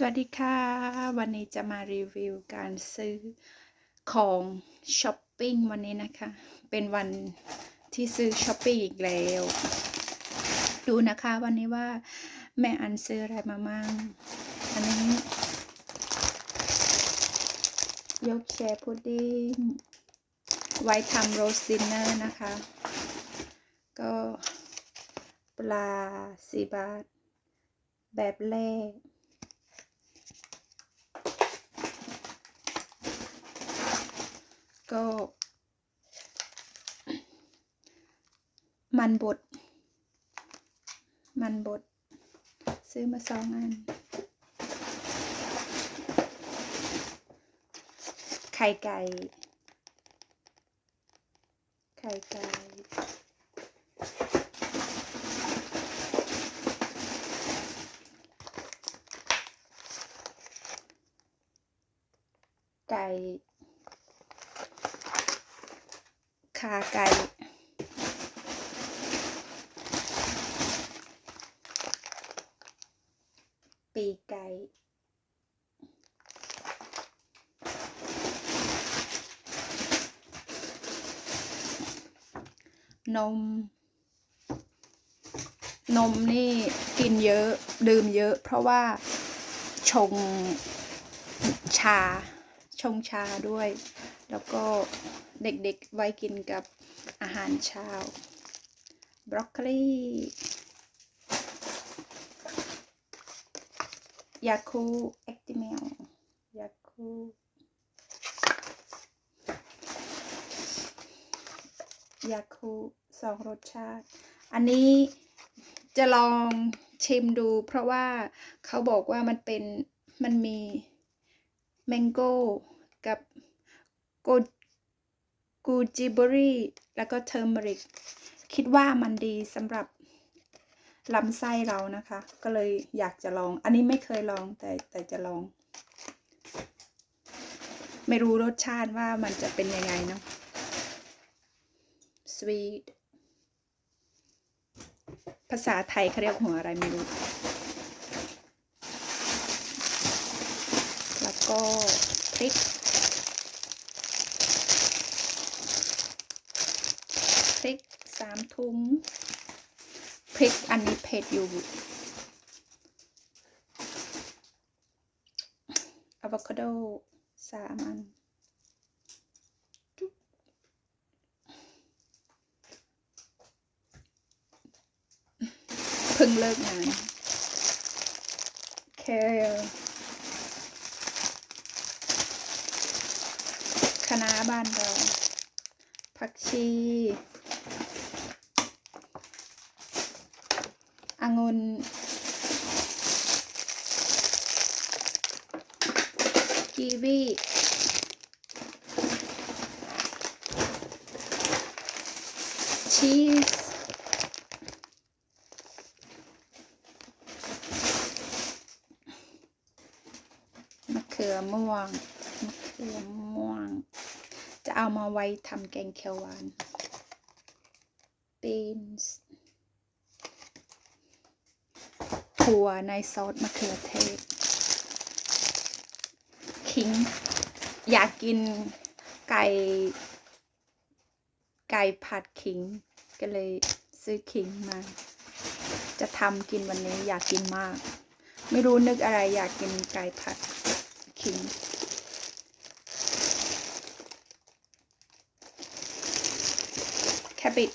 สวัสดีค่ะ วันนี้จะมารีวิวการซื้อของช้อปปิ้งวันนี้นะคะ เป็นวันที่ซื้อช้อปปิ้งอีกแล้ว ดูนะคะวันนี้ว่าแม่อันซื้ออะไรมามั่งอันนี้ ยกแชร์พุดดิ้งไว้ทำโรสดินเนอร์นะคะ ก็ปลาสีบาท แบบแรก ก็ มันบด มันบด ซื้อมาสองอัน ไข่ไก่ ไข่ไก่ไก่ ขาไก่ปีไก่นม นมนี่กินเยอะ ดื่มเยอะ เพราะว่าชงชา ชงชาด้วย แล้วก็ เด็กๆ ไว้กินกับอาหารเช้า บรอกโคลี ยาคูแอคติเมลยาคูยาคูสองรสชาติ อันนี้จะลองชิมดู เพราะว่าเขาบอกว่ามันเป็นมันมีแมงโก้กับโก กูจิเบอรี่แล้วก็เทอร์มริก คิดว่ามันดีสำหรับลำไส้เรานะคะ ก็เลยอยากจะลอง อันนี้ไม่เคยลองแต่แต่จะลอง ไม่รู้รสชาติว่ามันจะเป็นยังไงเนาะ sweet ภาษาไทยเขาเรียกหัวอะไรไม่รู้ แล้วก็พริก พริกสามถุงพริกอันนี้เผ็ดอยู่อะโวคาโดสามอันเพิ่งเลิกงานแครคณะน้าบ้านเราผักชี องุ่นกีวีชีสมะเขือม่วงมะเขือม่วง จะเอามาไว้ทำแกงเขียวหวาน beans ถั่วในซอสมะเขือเทศขิง อยากกินไก่ ไก่ผัดขิง ก็เลยซื้อขิงมา จะทำกินวันนี้อยากกินมาก ไม่รู้นึกอะไรอยากกินไก่ผัดขิงแคบิจ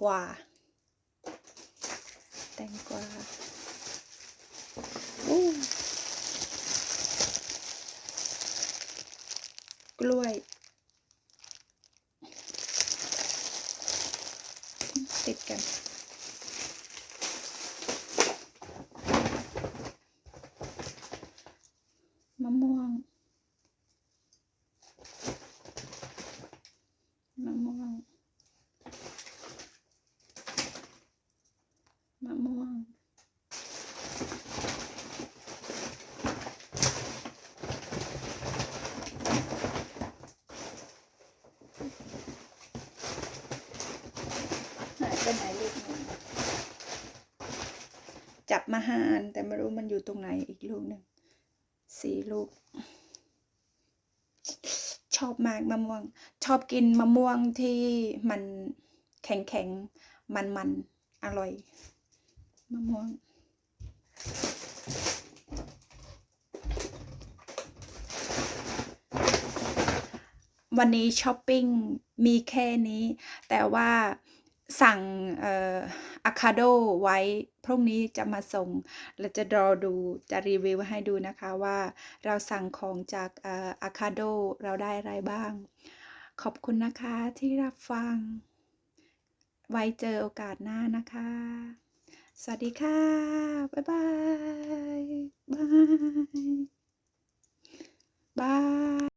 กวา แตงกวาอู้กล้วย ติดกัน บมาหาอันแต่ไม่รู้มันอยู่ตรงไหนอีกลูกหนึ่งสี่ลูก ชอบมากมะม่วง ชอบกินมะม่วงที่มันแข็งแข็งมันมันๆอร่อยมะม่วงวันนี้ช้อปปิ้งมีแค่นี้ แต่ว่าสั่งเอะคาโดไว้ พรุ่งนี้จะมาส่งเราจะรอดูจะรีวิวให้ดูนะคะว่าเราสั่งของจากอะคาโดเราได้อะไรบ้าง ขอบคุณนะคะที่รับฟัง ไว้เจอโอกาสหน้านะคะ สวัสดีค่ะ บ๊ายบายบายบาย